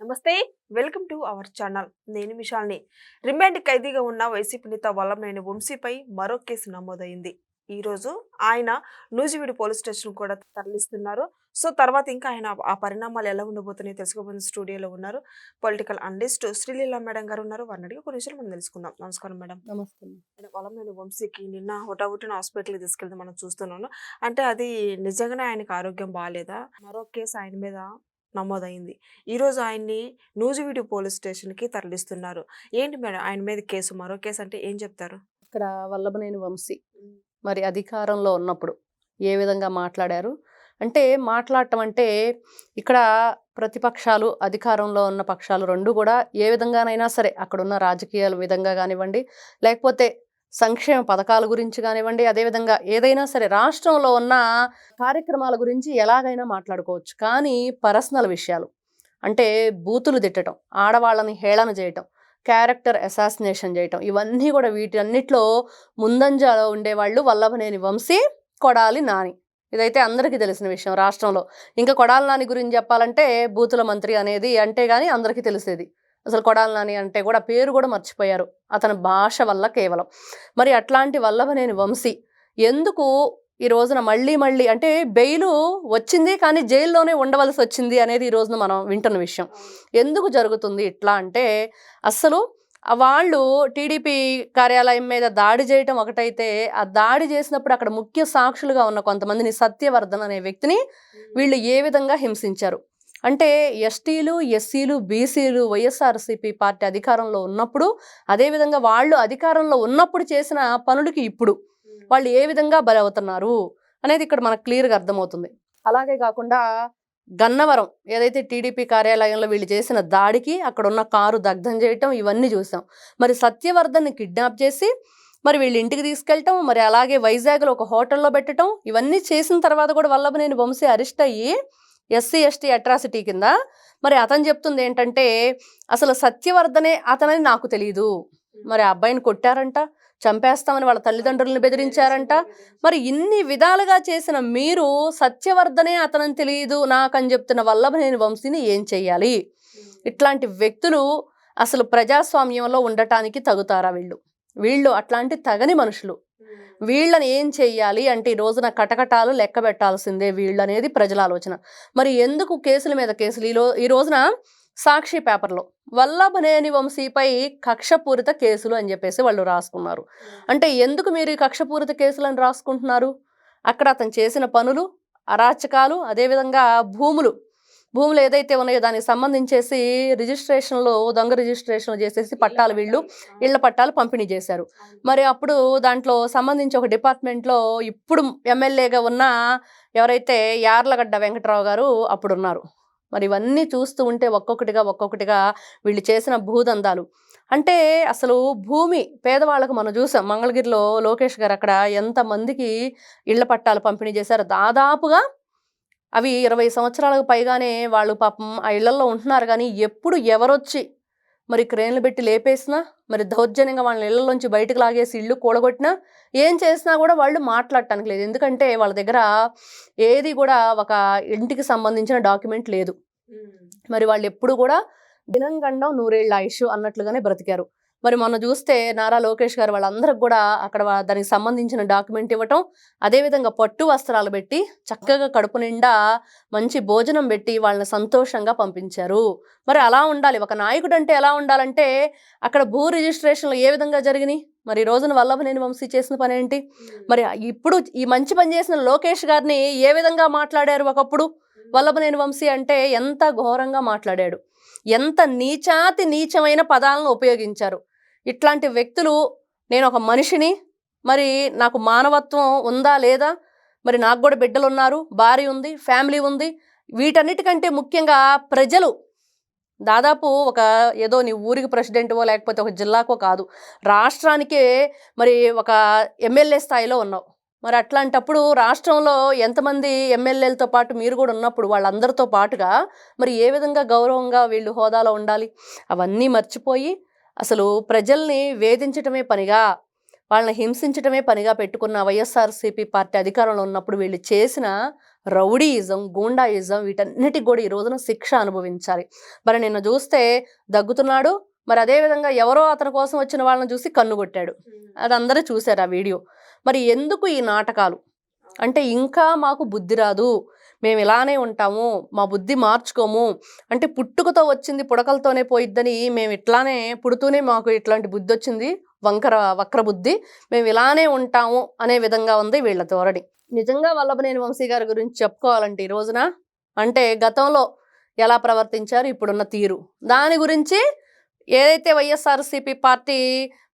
నమస్తే welcome to our channel. నేను మిషాల్ని. Remand ఖైదీగా ఉన్న వైసీపీ నేత వల్లంనేని వంశీపై మరో కేసు నమోదైంది. ఈ రోజు ఆయన నూజివీడు పోలీస్ స్టేషన్ కూడా తరలిస్తున్నారు. సో తర్వాత ఇంకా ఆయన ఆ పరిణామాలు ఎలా ఉండబోతున్నాయో తెలుసుకోబోతున్న స్టూడియోలో ఉన్నారు. పొలిటికల్ అనలిస్ట్ శ్రీలీల మేడం గారు ఉన్నారు. వారిని అడిగి కొన్ని విషయాలు మనం తెలుసుకుందాం. నమస్కారం మేడం. నమస్తే. మేడం వల్లంనేని వంశీకి నిన్న హుటాహుటిన హాస్పిటల్కి తీసుకెళ్తే మనం చూస్తున్నాను. అంటే అది నిజంగానే ఆయనకి ఆరోగ్యం బాగాలేదా? మరో కేసు ఆయన మీద నమోదైంది. ఈరోజు ఆయన్ని నూజివీడు పోలీస్ స్టేషన్కి తరలిస్తున్నారు. ఏంటి మేడం ఆయన మీద కేసు? మరో కేసు అంటే ఏం చెప్తారు? ఇక్కడ వల్లభనేని వంశీ మరి అధికారంలో ఉన్నప్పుడు ఏ విధంగా మాట్లాడారు? అంటే మాట్లాడటం అంటే ఇక్కడ ప్రతిపక్షాలు అధికారంలో ఉన్న పక్షాలు రెండు కూడా ఏ విధంగానైనా సరే అక్కడ ఉన్న రాజకీయాల విధంగా కానివ్వండి లేకపోతే సంక్షేమ పథకాల గురించి కానివ్వండి అదేవిధంగా ఏదైనా సరే రాష్ట్రంలో ఉన్న కార్యక్రమాల గురించి ఎలాగైనా మాట్లాడుకోవచ్చు. కానీ పర్సనల్ విషయాలు అంటే బూతులు తిట్టడం ఆడవాళ్ళని హేళన చేయటం క్యారెక్టర్ అసాసినేషన్ చేయటం ఇవన్నీ కూడా వీటన్నిటిలో ముందంజలో ఉండేవాళ్ళు వల్లభనేని వంశీ కొడాలి నాని. ఇదైతే అందరికీ తెలిసిన విషయం రాష్ట్రంలో. ఇంకా కొడాలి నాని గురించి చెప్పాలంటే బూతుల మంత్రి అనేది అంటే కానీ అందరికీ తెలిసేది. అసలు కొడాలి నాని అంటే కూడా పేరు కూడా మర్చిపోయారు. అతని భాష వల్ల కేవలం. మరి అట్లాంటి వల్లభనేని వంశీ ఎందుకు ఈ రోజున మళ్ళీ మళ్ళీ అంటే బెయిలు వచ్చింది కానీ జైల్లోనే ఉండవలసి వచ్చింది అనేది ఈ రోజున మనం వింటున్న విషయం. ఎందుకు జరుగుతుంది ఇట్లా అంటే అస్సలు వాళ్ళు టీడీపీ కార్యాలయం మీద దాడి చేయటం ఒకటైతే ఆ దాడి చేసినప్పుడు అక్కడ ముఖ్య సాక్షులుగా ఉన్న కొంతమందిని సత్యవర్ధన్ అనే వ్యక్తిని వీళ్ళు ఏ విధంగా హింసించారు? అంటే ఎస్టీలు ఎస్సీలు బీసీలు వైఎస్ఆర్సీపీ పార్టీ అధికారంలో ఉన్నప్పుడు అదేవిధంగా వాళ్ళు అధికారంలో ఉన్నప్పుడు చేసిన పనులకి ఇప్పుడు వాళ్ళు ఏ విధంగా బలవుతున్నారు అనేది ఇక్కడ మనకు క్లియర్గా అర్థమవుతుంది. అలాగే కాకుండా గన్నవరం ఏదైతే టీడీపీ కార్యాలయంలో వీళ్ళు చేసిన దాడికి అక్కడ ఉన్న కారు దగ్ధం చేయటం ఇవన్నీ చూసాం. మరి సత్యవర్ధన్ని కిడ్నాప్ చేసి మరి వీళ్ళు ఇంటికి తీసుకెళ్ళటం మరి అలాగే వైజాగ్లో ఒక హోటల్లో పెట్టడం ఇవన్నీ చేసిన తర్వాత కూడా వల్లభనేని వంశీ అరెస్ట్ అయ్యి ఎస్సీ ఎస్టీ అట్రాసిటీ కింద. మరి అతను చెప్తుంది ఏంటంటే అసలు సత్యవర్ధనే అతనని నాకు తెలియదు మరి ఆ అబ్బాయిని కొట్టారంట చంపేస్తామని వాళ్ళ తల్లిదండ్రులను బెదిరించారంట. మరి ఇన్ని విధాలుగా చేసిన మీరు సత్యవర్ధనే అతనని తెలియదు నాకని చెప్తున్న వల్లభనేని వంశీని ఏం చెయ్యాలి? ఇట్లాంటి వ్యక్తులు అసలు ప్రజాస్వామ్యంలో ఉండటానికి తగుతారా వీళ్ళు? వీళ్ళు అట్లాంటి తగని మనుషులు. వీళ్ళని ఏం చెయ్యాలి అంటే ఈ రోజున కటకటాలు లెక్క పెట్టాల్సిందే వీళ్ళు అనేది ప్రజల ఆలోచన. మరి ఎందుకు కేసుల మీద కేసులు? ఈ రో- ఈ రోజున సాక్షి పేపర్లో వల్లభనేని వంశీపై కక్షపూరిత కేసులు అని చెప్పేసి వాళ్ళు రాసుకున్నారు. అంటే ఎందుకు మీరు ఈ కక్షపూరిత కేసులను రాసుకుంటున్నారు? అక్కడ అతను చేసిన పనులు అరాచకాలు అదేవిధంగా భూములు భూములు ఏదైతే ఉన్నాయో దానికి సంబంధించేసి రిజిస్ట్రేషన్లో దొంగ రిజిస్ట్రేషన్లు చేసేసి పట్టాలు వీళ్ళు ఇళ్ళ పట్టాలు పంపిణీ చేశారు. మరి అప్పుడు దాంట్లో సంబంధించి ఒక డిపార్ట్మెంట్లో ఇప్పుడు ఎమ్మెల్యేగా ఉన్న ఎవరైతే యార్లగడ్డ వెంకట్రావు గారు అప్పుడు ఉన్నారు మరి ఇవన్నీ చూస్తూ ఉంటే ఒక్కొక్కటిగా ఒక్కొక్కటిగా వీళ్ళు చేసిన భూదందాలు. అంటే అసలు భూమి పేదవాళ్ళకు మనం చూసాం. మంగళగిరిలో లోకేష్ గారు అక్కడ ఎంతమందికి ఇళ్ళ పట్టాలు పంపిణీ చేశారు? దాదాపుగా అవి ఇరవై సంవత్సరాలకు పైగానే వాళ్ళు పాపం ఆ ఇళ్ళలో ఉంటున్నారు కానీ ఎప్పుడు ఎవరొచ్చి మరి క్రేన్లు పెట్టి లేపేసినా మరి దౌర్జన్యంగా వాళ్ళ ఇళ్ళలోంచి బయటకు లాగేసి ఇల్లు కూడగొట్టినా ఏం చేసినా కూడా వాళ్ళు మాట్లాడటానికి లేదు. ఎందుకంటే వాళ్ళ దగ్గర ఏది కూడా ఒక ఇంటికి సంబంధించిన డాక్యుమెంట్ లేదు. మరి వాళ్ళు ఎప్పుడు కూడా దినంగండం నూరేళ్ళ ఆయుష్ అన్నట్లుగానే బ్రతికారు. మరి మొన్న చూస్తే నారా లోకేష్ గారు వాళ్ళందరికి కూడా అక్కడ దానికి సంబంధించిన డాక్యుమెంట్ ఇవ్వటం అదేవిధంగా పట్టు వస్త్రాలు పెట్టి చక్కగా కడుపు నిండా మంచి భోజనం పెట్టి వాళ్ళని సంతోషంగా పంపించారు. మరి అలా ఉండాలి. ఒక నాయకుడు అంటే ఎలా ఉండాలంటే అక్కడ భూ రిజిస్ట్రేషన్లు ఏ విధంగా జరిగినాయి? మరి ఈ రోజున వల్లభనేని వంశీ చేసిన పని ఏంటి? మరి ఇప్పుడు ఈ మంచి పని చేసిన లోకేష్ గారిని ఏ విధంగా మాట్లాడారు ఒకప్పుడు? వల్లభనేని వంశీ అంటే ఎంత ఘోరంగా మాట్లాడాడు. ఎంత నీచాతి నీచమైన పదాలను ఉపయోగించారు. ఇట్లాంటి వ్యక్తులు నేను ఒక మనిషిని మరి నాకు మానవత్వం ఉందా లేదా? మరి నాకు కూడా బిడ్డలు ఉన్నారు భార్య ఉంది ఫ్యామిలీ ఉంది. వీటన్నిటికంటే ముఖ్యంగా ప్రజలు. దాదాపు ఒక ఏదో నీ ఊరికి ప్రెసిడెంటువో లేకపోతే ఒక జిల్లాకో కాదు. రాష్ట్రానికే మరి ఒక ఎమ్మెల్యే స్థాయిలో ఉన్నావు. మరి అట్లాంటప్పుడు రాష్ట్రంలో ఎంతమంది ఎమ్మెల్యేలతో పాటు మీరు కూడా ఉన్నప్పుడు వాళ్ళందరితో పాటుగా మరి ఏ విధంగా గౌరవంగా వీళ్ళు హోదాలో ఉండాలి? అవన్నీ మర్చిపోయి అసలు ప్రజల్ని వేధించటమే పనిగా వాళ్ళని హింసించటమే పనిగా పెట్టుకున్న వైఎస్ఆర్సీపీ పార్టీ అధికారంలో ఉన్నప్పుడు వీళ్ళు చేసిన రౌడీయిజం గూండాయిజం వీటన్నిటికి కూడా ఈ రోజున శిక్ష అనుభవించాలి. మరి నిన్న చూస్తే దగ్గుతున్నాడు మరి అదేవిధంగా ఎవరో అతని కోసం వచ్చిన వాళ్ళని చూసి కన్ను కొట్టాడు. అది అందరూ చూశారు ఆ వీడియో. మరి ఎందుకు ఈ నాటకాలు? అంటే ఇంకా మాకు బుద్ధి రాదు. మేము ఇలానే ఉంటాము మా బుద్ధి మార్చుకోము అంటే పుట్టుకతో వచ్చింది పుడకలతోనే పోయిద్దని మేము ఇట్లానే పుడుతూనే మాకు ఇట్లాంటి బుద్ధి వచ్చింది వంకర వక్ర బుద్ధి. మేము ఇలానే ఉంటాము అనే విధంగా ఉంది వీళ్ళ ధోరణి. నిజంగా వల్లభనేని వంశీ గారి గురించి చెప్పుకోవాలంటే ఈ రోజున అంటే గతంలో ఎలా ప్రవర్తించారు ఇప్పుడున్న తీరు. దాని గురించి ఏదైతే వైఎస్ఆర్సీపీ పార్టీ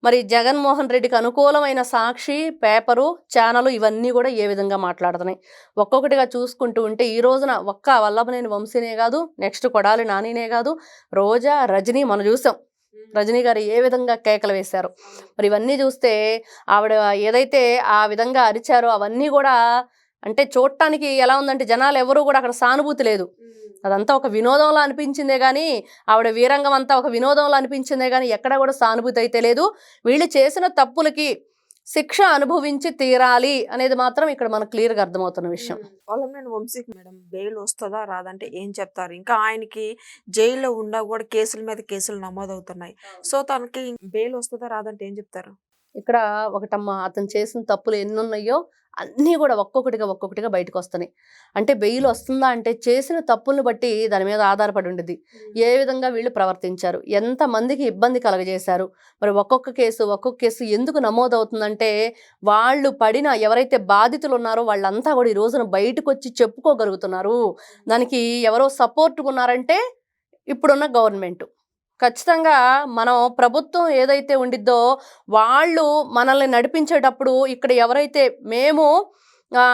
మరి జగన్మోహన్ రెడ్డికి అనుకూలమైన సాక్షి పేపరు ఛానల్ ఇవన్నీ కూడా ఏ విధంగా మాట్లాడుతున్నాయి? ఒక్కొక్కటిగా చూసుకుంటూ ఉంటే ఈ రోజున ఒక్క వల్లభనేని వంశీనే కాదు నెక్స్ట్ కొడాలి నానినే కాదు రోజా రజనీ మనం చూసాం. రజనీ గారు ఏ విధంగా కేకలు వేశారు? మరి ఇవన్నీ చూస్తే ఆవిడ ఏదైతే ఆ విధంగా అరిచారో అవన్నీ కూడా అంటే చూడటానికి ఎలా ఉందంటే జనాలు ఎవరు కూడా అక్కడ సానుభూతి లేదు. అదంతా ఒక వినోదంలో అనిపించిందే కానీ ఆవిడ వీరంగం అంతా ఒక వినోదంలో అనిపించిందే కానీ ఎక్కడ కూడా సానుభూతి అయితే లేదు. వీళ్ళు చేసిన తప్పులకి శిక్ష అనుభవించి తీరాలి అనేది మాత్రం ఇక్కడ మనకు క్లియర్గా అర్థమవుతున్న విషయం. వల్లభనేని వంశీకి మేడం బెయిల్ వస్తుందా రాదంటే ఏం చెప్తారు? ఇంకా ఆయనకి జైల్లో ఉన్నా కూడా కేసుల మీద కేసులు నమోదవుతున్నాయి. సో తనకి బెయిల్ వస్తుందా రాదంటే ఏం చెప్తారు? ఇక్కడ ఒకటమ్మ అతను చేసిన తప్పులు ఎన్ని ఉన్నాయో అన్నీ కూడా ఒక్కొక్కటిగా ఒక్కొక్కటిగా బయటకు వస్తున్నాయి అంటే బెయిల్ వస్తుందా అంటే చేసిన తప్పులను బట్టి దాని మీద ఆధారపడి ఉండేది ఏ విధంగా వీళ్ళు ప్రవర్తించారు? ఎంతమందికి ఇబ్బంది కలగజేశారు? మరి ఒక్కొక్క కేసు ఒక్కొక్క కేసు ఎందుకు నమోదవుతుందంటే వాళ్ళు పడిన ఎవరైతే బాధితులు ఉన్నారో వాళ్ళంతా కూడా ఈ రోజున బయటకు వచ్చి చెప్పుకోగలుగుతున్నారు దానికి ఎవరో సపోర్ట్గా ఉన్నారంటే ఇప్పుడున్న గవర్నమెంట్. ఖచ్చితంగా మనం ప్రభుత్వం ఏదైతే ఉండిద్దో వాళ్ళు మనల్ని నడిపించేటప్పుడు ఇక్కడ ఎవరైతే మేము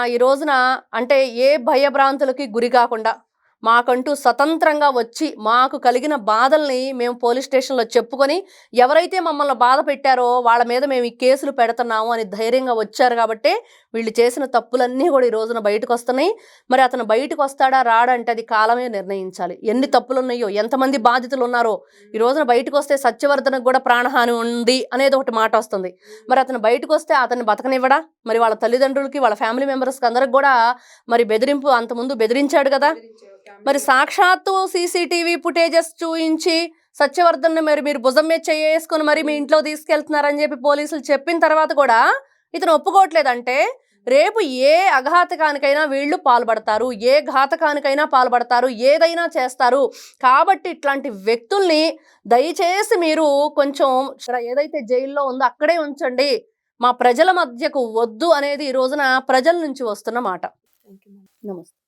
ఈ రోజున అంటే ఏ భయభ్రాంతులకి గురి కాకుండా మాకంటూ స్వతంత్రంగా వచ్చి మాకు కలిగిన బాధల్ని మేము పోలీస్ స్టేషన్లో చెప్పుకొని ఎవరైతే మమ్మల్ని బాధ పెట్టారో వాళ్ళ మీద మేము ఈ కేసులు పెడుతున్నాము అని ధైర్యంగా వచ్చారు కాబట్టి వీళ్ళు చేసిన తప్పులన్నీ కూడా ఈ రోజున బయటకు వస్తున్నాయి. మరి అతను బయటకు వస్తాడా రాడా అంటే అది కాలమే నిర్ణయించాలి. ఎన్ని తప్పులు ఉన్నాయో ఎంతమంది బాధితులు ఉన్నారో ఈ రోజున బయటకు వస్తే సత్యవర్ధనకు కూడా ప్రాణహాని ఉంది అనేది ఒకటి మాట వస్తుంది. మరి అతను బయటకు వస్తే అతన్ని బతకనివ్వడా? మరి వాళ్ళ తల్లిదండ్రులకి వాళ్ళ ఫ్యామిలీ మెంబర్స్కి అందరికి కూడా మరి బెదిరింపు అంతకుముందు బెదిరించాడు కదా? మరి సాక్షాత్తు సీసీటీవీ ఫుటేజెస్ చూయించి సత్యవర్ధన్ మరి మీరు భుజం మీద చేసుకొని మరి మీ ఇంట్లో తీసుకెళ్తున్నారని చెప్పి పోలీసులు చెప్పిన తర్వాత కూడా ఇతను ఒప్పుకోవట్లేదంటే రేపు ఏ అఘాతకానికైనా వీళ్ళు పాల్పడతారు ఏ ఘాతకానికైనా పాల్పడతారు ఏదైనా చేస్తారు. కాబట్టి ఇట్లాంటి వ్యక్తుల్ని దయచేసి మీరు కొంచెం ఏదైతే జైల్లో ఉందో అక్కడే ఉంచండి. మా ప్రజల మధ్యకు వద్దు అనేది ఈ రోజున ప్రజల నుంచి వస్తున్న మాట. నమస్తే.